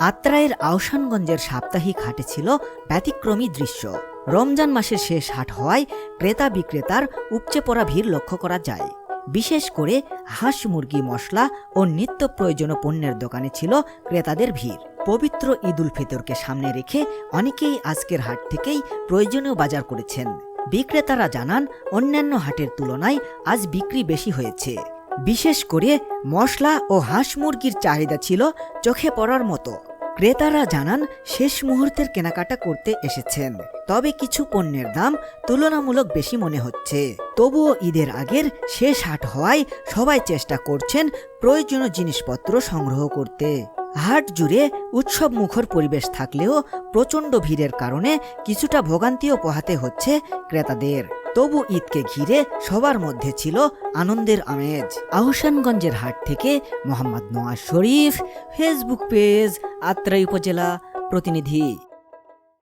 আত্রায়ের আওসানগঞ্জের সাপ্তাহিক হাটে ছিল ব্যতিক্রমী দৃশ্য। রমজান মাসের শেষ হাট হওয়ায় ক্রেতা বিক্রেতার উপচে পড়া ভিড় লক্ষ্য করা যায়। বিশেষ করে হাঁস, মুরগি, মশলা ও নিত্য প্রয়োজনীয় পণ্যের দোকানে ছিল ক্রেতাদের ভিড়। পবিত্র ঈদ উল ফিতরকে সামনে রেখে অনেকেই আজকের হাট থেকেই প্রয়োজনীয় বাজার করেছেন। বিক্রেতারা জানান, অন্যান্য হাটের তুলনায় আজ বিক্রি বেশি হয়েছে। বিশেষ করে মশলা ও হাঁস মুরগির চাহিদা ছিল চোখে পড়ার মতো। ক্রেতারা জানান, শেষ মুহূর্তের কেনাকাটা করতে এসেছেন। তবে কিছু পণ্যের দাম তুলনামূলক বেশি মনে হচ্ছে। তবুও ঈদের আগের শেষ হাট হওয়ায় সবাই চেষ্টা করছেন প্রয়োজনীয় জিনিসপত্র সংগ্রহ করতে। হাট জুড়ে উৎসব মুখর পরিবেশ থাকলেও প্রচণ্ড ভিড়ের কারণে কিছুটা ভোগান্তিও পোহাতে হচ্ছে ক্রেতাদের। তবু ঈদকে ঘিরে সবার মধ্যে ছিল আনন্দের আমেজ। আহসানগঞ্জের হাট থেকে মোহাম্মদ নোয়াজ শরীফ, ফেসবুক পেজ আত্রাই উপজেলা প্রতিনিধি।